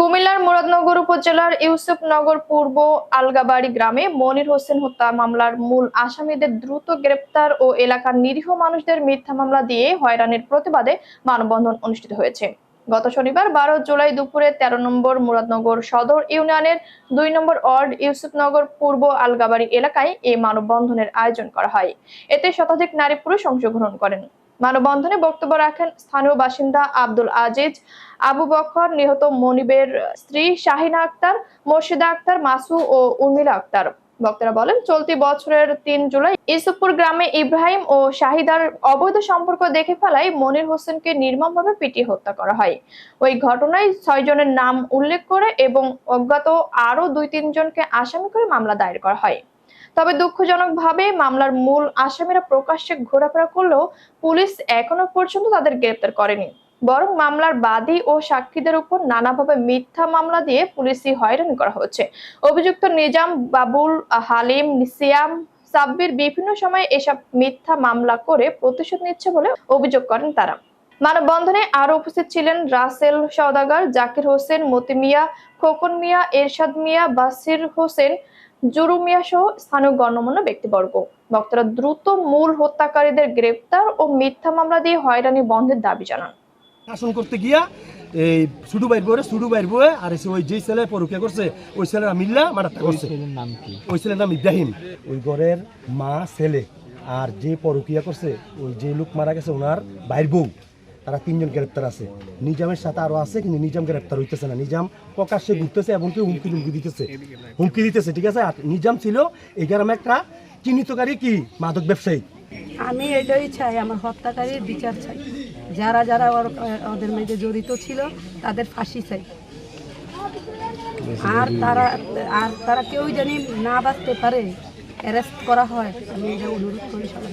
কুমিল্লার মুরাদনগর উপজেলার ইউসুফনগর পূর্ব আলগাবাড়ি গ্রামে মনির হোসেন হত্যা মামলার মূল আসামিদের দ্রুত গ্রেপ্তার ও এলাকার নিরীহ মানুষদের মিথ্যা মামলা দিয়ে হয়রানির প্রতিবাদে মানববন্ধন অনুষ্ঠিত হয়েছে। গত শনিবার বারো জুলাই দুপুরে তেরো নম্বর মুরাদনগর সদর ইউনিয়নের দুই নম্বর ওয়ার্ড ইউসুফনগর পূর্ব আলগাবাড়ি এলাকায় এই মানববন্ধনের আয়োজন করা হয়। এতে শতাধিক নারী পুরুষ অংশগ্রহণ করেন। মানববন্ধনে বক্তব্য রাখেন স্থানীয় বাসিন্দা আব্দুল আজিজ, আবু বখর নিহত মনিবের স্ত্রী শাহিনা আক্তার, মোর্শিদা আক্তার, মাসু ও উর্মিলা আক্তার। বক্তারা বলেন, চলতি বছরের তিন জুলাই ইসুপুর গ্রামে ইব্রাহিম ও শাহিদার অবৈধ সম্পর্ক দেখে ফেলায় মনির হোসেনকে নির্মমভাবে পিটিয়ে হত্যা করা হয়। ওই ঘটনায় ছয় জনের নাম উল্লেখ করে এবং অজ্ঞাত আরও দুই তিনজনকে আসামি করে মামলা দায়ের করা হয়। তবে দুঃখজনকভাবে মামলার মূল আসামিরা প্রকাশ্যে ঘোরাফেরা করলেও পুলিশ এখনও পর্যন্ত তাদের গ্রেপ্তার করেনি। বরং মামলার বাদী ও সাক্ষীদের উপর নানাভাবে মিথ্যা মামলা দিয়ে পুলিশি হয়রানি করা হচ্ছে। অভিযুক্ত নিজাম, বাবুল, হালিম, সিয়াম, সাব্বির বিভিন্ন সময়ে এসব মিথ্যা মামলা করে প্রতিশোধ নিচ্ছে বলে অভিযোগ করেন তারা। মানববন্ধনে আরও উপস্থিত ছিলেন রাসেল সওদাগর, জাকির হোসেন মতি মিয়া খোকন মিয়া, এরশাদ মিয়া, বাসির হোসেন জুরু মিয়া সহ স্থানীয় গণ্যমান্য ব্যক্তিবর্গ। বক্তারা দ্রুত মূল হত্যাকারীদের গ্রেপ্তার ও মিথ্যা মামলা দিয়ে হয়রানি বন্ধের দাবি জানান। শাসন করতে গিয়া এই ছুটু বাইর বয়ে ছুটু বাইর বয়ে আর এসে ওই যেই ছেলে পরকিয়া করছে ওই ছেলেরা মিল্লা মারাত্তা করছে। নাম কি? ওই ছেলের নাম ইব্রাহিম। ওই ঘরের মা ছেলে আর যে পরকিয়া করছে ওই যে লোক মারা গেছে ওনার বাইর বউ। তারা তিনজন গ্রেপ্তার আছে। নিজামের সাথে আরও আছে, কিন্তু নিজাম গ্রেপ্তার হইতেছে না। নিজাম প্রকাশ্যে ঘুরতেছে এবং কি হুমকি হুমকি দিতেছে। হুমকি দিতেছে, ঠিক আছে? আর নিজাম ছিল এই গ্রামে একটা চিহ্নিতকারী কি? মাদক ব্যবসায়ী। আমি এটাই চাই, আমার হত্যাকারীর বিচার চাই। যারা যারা ওদের মধ্যে জড়িত ছিল, তাদের ফাঁসি চাই। আর তারা আর তারা কেউ জানি না বাঁচতে পারে। অ্যারেস্ট করা হয়। আমি এটা অনুরোধ করি সবাই